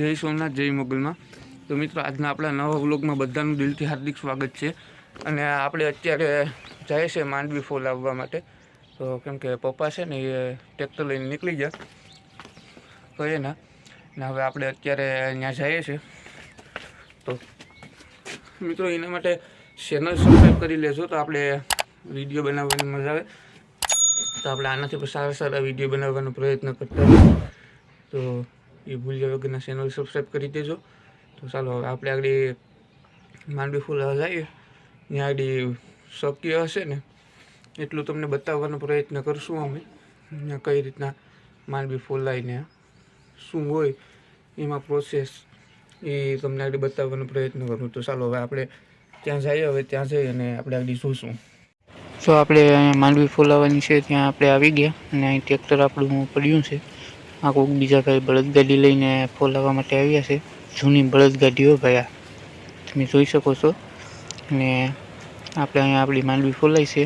જય સોમનાથ, જય મોગલમાં. તો મિત્રો, આજના આપણા નવા વ્લોગમાં બધાનું દિલથી હાર્દિક સ્વાગત છે. અને આપણે અત્યારે જાય છે માંડવી ફોલ આવવા માટે. તો કેમ કે પપ્પા છે ને એ ટ્રેક્ટર લઈને નીકળી ગયા. તો ના. ને હવે આપણે અત્યારે ત્યાં જઈએ છીએ તો મિત્રો, એના માટે ચેનલ સબસ્ક્રાઈબ કરી લેજો. તો આપણે વીડિયો બનાવવાની મજા આવે. તો આપણે આનાથી પણ સારા સારા વીડિયો બનાવવાનો પ્રયત્ન કરતા તો એ ભૂલ્યા વગરના ચેનલ સબસ્ક્રાઈબ કરી દેજો. તો ચાલો હવે આપણે આગળ માંડવી ફૂલ હલાવીએ. ત્યાં આગળ શક્ય હશે ને એટલું તમને બતાવવાનો પ્રયત્ન કરશું અમે. કઈ રીતના માંડવી ફૂલાઈને શું હોય એમાં પ્રોસેસ એ તમને આગળ બતાવવાનો પ્રયત્ન કરું. તો ચાલો હવે આપણે ત્યાં જઈએ, હવે ત્યાં જઈ અને આપણે આગળ જોઈશું જો આપણે માંડવી ફોલાવવાની છે, ત્યાં આપણે આવી ગયા અને અહીં ટ્રેક્ટર આપણું પડ્યું છે. આ કોઈક બીજા ભાઈ બળદગાડી લઈને ફોલાવવા માટે આવ્યા છે. જૂની બળદગાડીઓ ભાઈ તમે જોઈ શકો છો. અને આપણે અહીંયા આપણી માંડવી ફોલાઈ છે.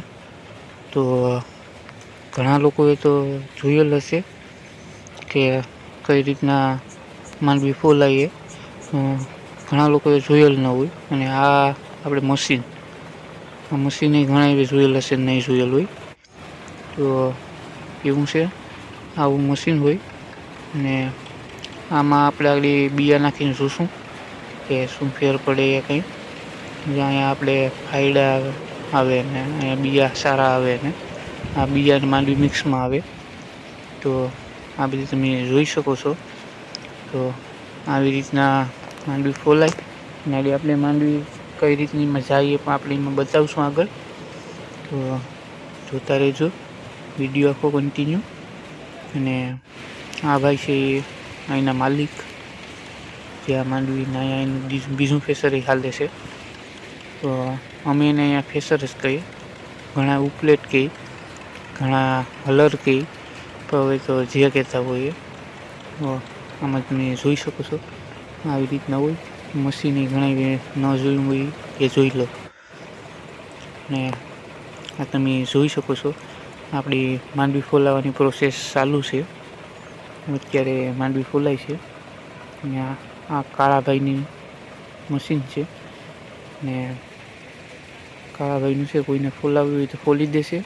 તો ઘણા લોકોએ તો જોયેલ હશે કે કઈ રીતના માંડવી ફોલાઈએ ઘણા લોકોએ જોયેલ ન હોય. અને આ આપણે મશીન. આ મશીન ઘણા એવી જોયેલ હશે નહીં જોયેલ હોય. તો એવું છે. આવું મશીન હોય. ને આમાં આપણે આગળ બિયા નાખીને જોશું કે શું ફેર પડે એ કંઈ. અહીંયા આપણે ફાયડા આવે ને અહીંયા બિયા સારા આવે ને, આ બિયાને માંડવી મિક્સમાં આવે. તો આ બધી તમે જોઈ શકો છો. તો આવી રીતના માંડવી ફોલાય ને આગળ આપણે માંડવી કઈ રીતની મજા આવી પણ આપણે એમાં બતાવશું આગળ. તો જોતા રહેજો. વીડિયો આખો કન્ટિન્યુ અને આ ભાઈ છે એ અહીંના માલિક. જે આ માંડવીના અહીંયા એનું બીજું ફેસર એ હાલે છે. તો અમે એને અહીંયા ફેસર જ કહીએ. ઘણા ઉપલેટ કહી ઘણા હલર કહી તો હવે તો જે કહેતા હોય એ તો આમાં તમે જોઈ શકો છો. આવી રીતના હોય. મશીન ઘણા ન જોયું હોય એ જોઈ લો. ને આ તમે જોઈ શકો છો. આપણી માંડવી ફોલાવાની પ્રોસેસ ચાલુ છે. અત્યારે માંડવી ફોલાય છે. અને આ કાળાભાઈની મશીન છે. ને કાળાભાઈનું છે, કોઈને ફોલાવવું હોય તો ફોલી દેશે.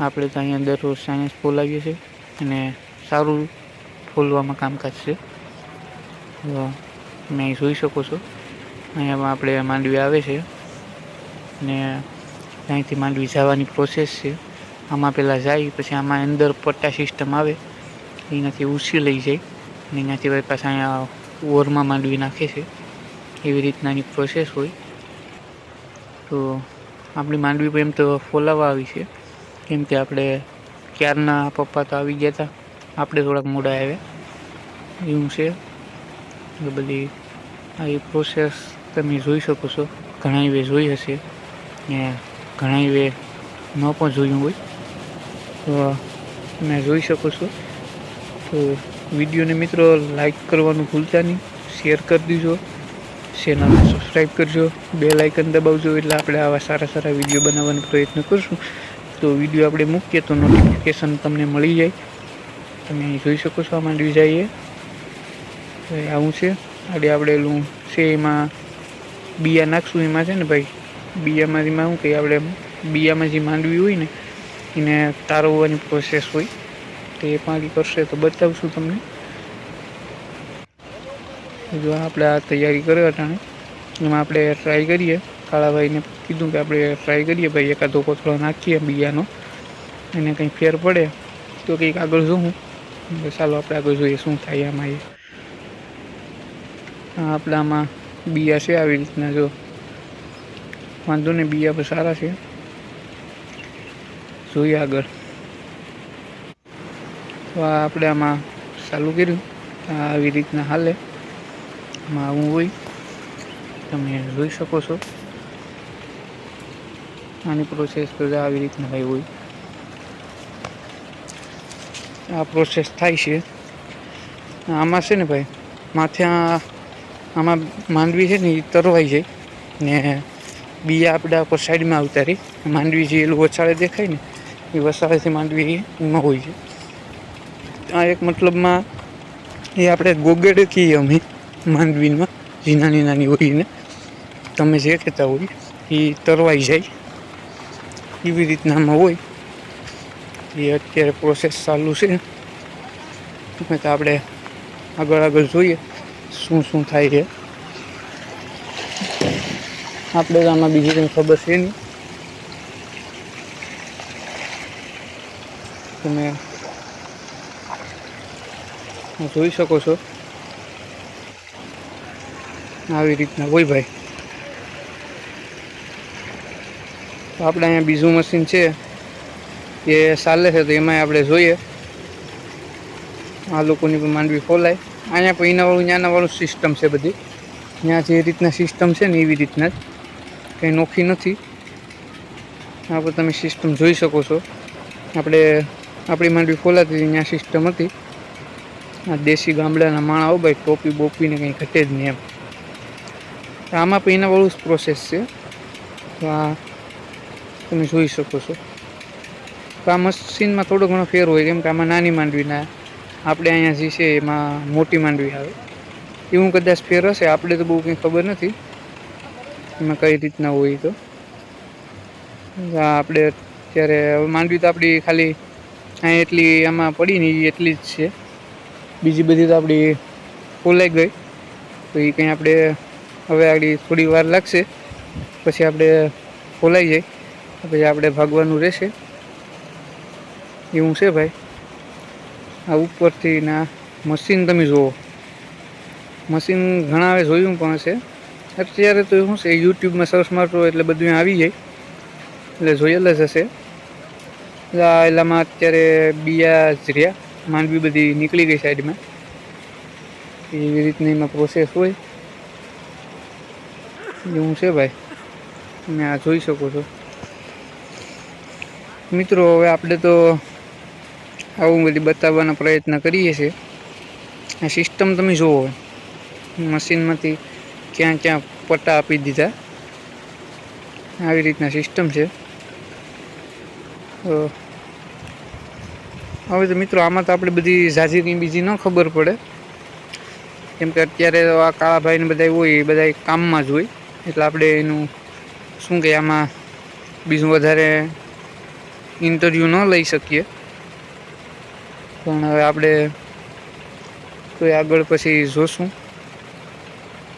આપણે તો અહીંયા દરરોજ સાયન્સ ફોલાવીએ છીએ અને સારું ફોલવામાં કામકાજ છે. તમે અહીં જોઈ શકો છો. અહીંયા આપણે માંડવી આવે છે. ને અહીંથી માંડવી જવાની પ્રોસેસ છે. આમાં પહેલાં જાય, પછી આમાં અંદર પટ્ટા સિસ્ટમ આવે. એનાથી ઉછી લઈ જાય અને એનાથી વળી પાછા અહીંયા ઓરમાં માંડવી નાખે છે એવી રીતનાની પ્રોસેસ હોય તો આપણી માંડવી પણ એમ તો ફોલાવવા આવી છે કેમ કે આપણે ક્યારના પપ્પા તો આવી ગયા હતા આપણે થોડાક મોડા આવ્યા એવું છે એ બધી આ પ્રોસેસ તમે જોઈ શકો છો ઘણા એવે જોઈ હશે ને ઘણા વે ન પણ જોયું હોય તો તમે જોઈ શકો છો તો વિડીયોને મિત્રો લાઈક કરવાનું ભૂલતા નહીં શેર કરી દીજો ચેનલને સબસ્ક્રાઈબ કરજો બે લાઇકન દબાવજો એટલે આપણે આવા સારા સારા વીડિયો બનાવવાનો પ્રયત્ન કરશું. તો વીડિયો આપણે મૂકીએ તો નોટિફિકેશન તમને મળી જાય. તમે જોઈ શકો છો આ માંડવી જઈએ તો આવું છે. આડે આપણે એલું છે એમાં બિયા નાખશું એમાં છે ને ભાઈ? બિયામાં એમાં શું કહીએ આપણે બિયામાં જે માંડવી હોય ને, એને તારવવાની પ્રોસેસ હોય. તો પાણી કરશે તો બતાવશું તમને. જો આપણે આ તૈયારી કરે અટાણે. એમાં આપણે ટ્રાય કરીએ. કાળાભાઈને કીધું કે આપણે ટ્રાય કરીએ ભાઈ એકાદો કોથળો નાખીએ બીજાનો. એને કંઈ ફેર પડે. તો કંઈક આગળ જોઉં. ચાલો આપણે આગળ જોઈએ શું થાય આમાં એ. આ આપણા આમાં બિયા છે આવી રીતના જો. વાંધો ને બિયા પણ સારા છે. જોઈએ આગળ. તો આપણે આમાં ચાલુ કર્યું. આવી રીતના હાલે. આમાં આવું હોય. તમે જોઈ શકો છો. આની પ્રોસેસ બધા આવી રીતના ભાઈ હોય. આ પ્રોસેસ થાય છે. આમાં છે ને ભાઈ, માથે આમાં માંડવી છે ને એ તરવાઈ જાય. ને બીજા આપણા ઉપર સાઈડમાં રહી માંડવી જે વસાળે દેખાય ને, એ વસાળેથી માંડવી એમાં હોય. છે આ એક મતલબમાં એ આપણે ગોગેડ કહીએ અમે માંડવીમાં જે નાની નાની હોઈને તમે જે કહેતા હોય એ તરવાઈ જાય. એવી રીતના આમાં હોય. એ અત્યારે પ્રોસેસ ચાલુ છે. તો આપણે આગળ આગળ જોઈએ શું શું થાય છે. આપણે તો આમાં બીજી કંઈ ખબર છે નહીં. તમે જોઈ શકો છો. આવી રીતના. હોય ભાઈ. આપણે અહીંયા બીજું મશીન છે. એ ચાલે છે તો એમાંય આપણે જોઈએ. આ લોકોની પણ માંડવી ખોલાય. અહીંયા પણ એનાવાળું ત્યાંનાવાળું સિસ્ટમ છે બધી. ત્યાં જે રીતના સિસ્ટમ છે ને એવી રીતના જ. કંઈ નોખી નથી. આ પર તમે સિસ્ટમ જોઈ શકો છો. આપણે, આપણી માંડવી ખોલાતી હતી, ત્યાં સિસ્ટમ હતી. આ દેશી ગામડાના માણા હો ભાઈ, ટોપી બોપીને કંઈ ઘટે જ નહીં એમ. આમાં પણ એનાવાળું જ પ્રોસેસ છે. તો આ તમે જોઈ શકો છો. તો આ મશીનમાં થોડો ઘણો ફેર હોય, કેમ કે આમાં નાની માંડવીના આપણે અહીંયા જે છે એમાં મોટી માંડવી આવે. એવું કદાચ ફેર હશે, આપણે તો બહુ કંઈ ખબર નથી. એમાં કઈ રીતના હોય તો. આપણે અત્યારે, માંડવી તો આપણી ખાલી અહીંયા એટલી આમાં પડી ને ઈ એટલી જ છે. બીજી બધી તો આપણી ફૂલાઈ ગઈ. તો એ કંઈ આપણે હવે આગળ થોડી વાર લાગશે. પછી આપણે ખોલાઈ જાય. પછી આપણે ભાગવાનું રહેશે. એવું છે ભાઈ. આ ઉપરથી ના મશીન તમે જુઓ. મશીન ઘણા હવે જોયું પણ છે અત્યારે તો શું છે, યુટ્યુબમાં સર્ચ મારતો એટલે બધું આવી જાય. એટલે જોયેલ જ હશે. એટલે એલામાં અત્યારે બિયા જ રહ્યા. માંડવી બધી નીકળી ગઈ સાઈડમાં. એવી રીતની એમાં પ્રોસેસ હોય. એવું છે ભાઈ. તમે આ જોઈ શકો છો. મિત્રો, હવે આપણે તો આવું બધી બતાવવાનો પ્રયત્ન કરીએ છીએ. આ સિસ્ટમ તમે જુઓ. મશીનમાંથી ક્યાં ક્યાં પટ્ટા આપી દીધા. આવી રીતના સિસ્ટમ છે. તો હવે તો મિત્રો, આમાં તો આપણે બધી ઝાઝી કંઈ બીજી ન ખબર પડે. કેમ કે અત્યારે તો આ કાળાભાઈને બધા હોય, એ બધા કામમાં જ હોય. એટલે આપણે એનું શું કે આમાં બીજું વધારે ઇન્ટરવ્યૂ ન લઈ શકીએ. પણ હવે આપણે કોઈ આગળ પછી જોશું.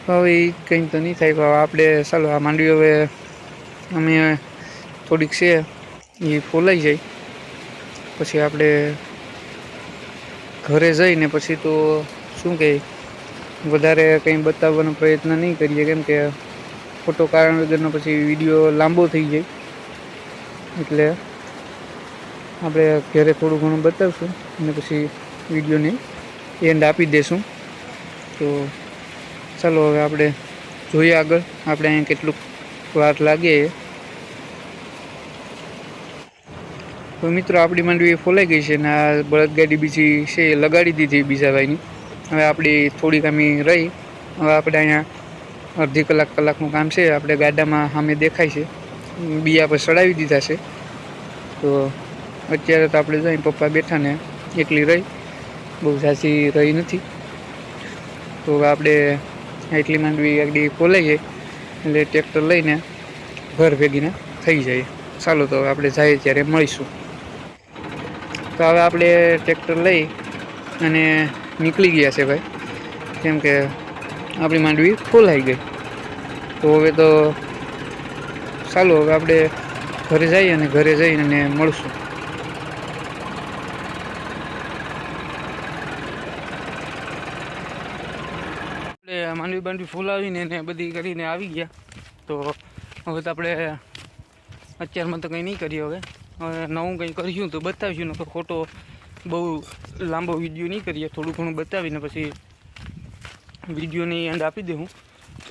હવે એ કંઈ તો નહીં થાય, પણ આપણે ચાલો, આ માંડવી હવે અમે થોડીક છે, એ ફોલાઈ જાય. પછી આપણે ઘરે જઈને પછી તો શું કહે વધારે કંઈ બતાવવાનો પ્રયત્ન નહીં કરીએ. કેમ કે ખોટો કારણ વગરનો પછી વીડિયો લાંબો થઈ જાય. એટલે આપણે ઘરે થોડું ઘણું બતાવશું અને પછી વિડીયોને એન્ડ આપી દઈશું તો ચાલો હવે આપણે જોઈએ આગળ. આપણે અહીંયા કેટલુંક વાર લાગે એ. તો મિત્રો, આપણી માંડવી ફોલાઈ ગઈ છે ને આ બળદગાડી બીજી છે, એ લગાડી દીધી બીજા ભાઈની. હવે આપણી થોડીક અમે રહી. હવે આપણે અહીંયા અડધી કલાક કલાકનું કામ છે, આપણે ગાડામાં સામે દેખાય છે. બિયા પર ચડાવી દીધા છે. તો અત્યારે તો આપણે જઈ પપ્પા બેઠા ને એકલી રહી. બહુ ઝાઝી રહી નથી. તો આપણે એટલી માંડવી આગળ ખોલાઈએ એટલે ટ્રેક્ટર લઈને ઘર ભેગીને થઈ જાય. ચાલો તો આપણે જઈએ ત્યારે મળીશું. તો હવે આપણે ટ્રેક્ટર લઈ અને નીકળી ગયા છે ભાઈ. કેમ કે આપણી માંડવી ફૂલાઈ ગઈ. તો હવે તો ચાલો હવે આપણે ઘરે જઈએ અને ઘરે જઈને મળશું. આપણે માંડવી બાંડવી ફૂલાવીને એને બધી કરીને આવી ગયા. તો હવે તો આપણે અત્યારમાં તો કંઈ નહીં કરીએ હવે. નવું કંઈ કર્યું તો બતાવીશું, નકર ખોટો બહુ લાંબો વીડિયો નહીં કરીએ, થોડું ઘણું બતાવીને પછી વિડીયોની એન્ડ આપી દઉં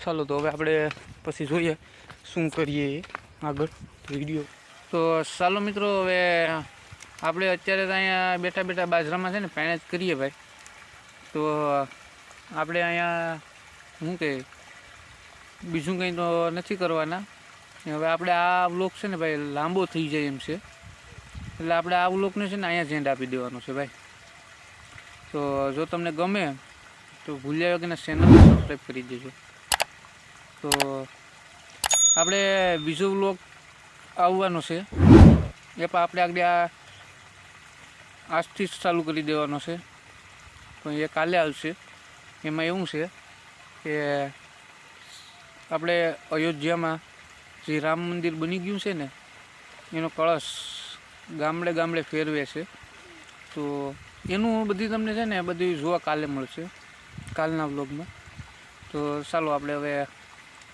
ચાલો તો હવે આપણે પછી જોઈએ શું કરીએ આગળ વીડિયો. તો ચાલો મિત્રો, હવે આપણે અત્યારે તો અહીંયા બેઠા બેઠા બાજરામાં છે ને પેણે જ કરીએ ભાઈ. તો આપણે અહીંયા શું કહે બીજું કંઈ તો નથી કરવાના. હવે આપણે આ બ્લોક છે ને ભાઈ લાંબો થઈ જાય એમ છે. એટલે આપણે આ વ્લોગને છે ને અહીંયા જ એન્ડ આપી દેવાનો છે ભાઈ. તો જો તમને ગમે તો ભૂલ્યા વગરના ચેનલને સબસ્ક્રાઈબ કરી દેજો. તો આપણે બીજો વ્લોગ આવવાનો છે. એ પણ આપણે આગળ આ આજથી ચાલુ કરી દેવાનો છે. તો એ કાલે આવશે. એમાં એવું છે કે આપણે અયોધ્યામાં જે રામ મંદિર બની ગયું છે ને, એનો કળશ ગામડે ગામડે ફેરવે છે. તો એનું બધી તમને છે ને બધું જોવા કાલે મળશે, કાલના વ્લોગમાં. તો ચાલો આપણે હવે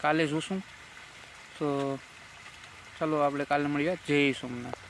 કાલે જોશું. તો ચાલો આપણે કાલે મળીએ. જય સોમનાથ.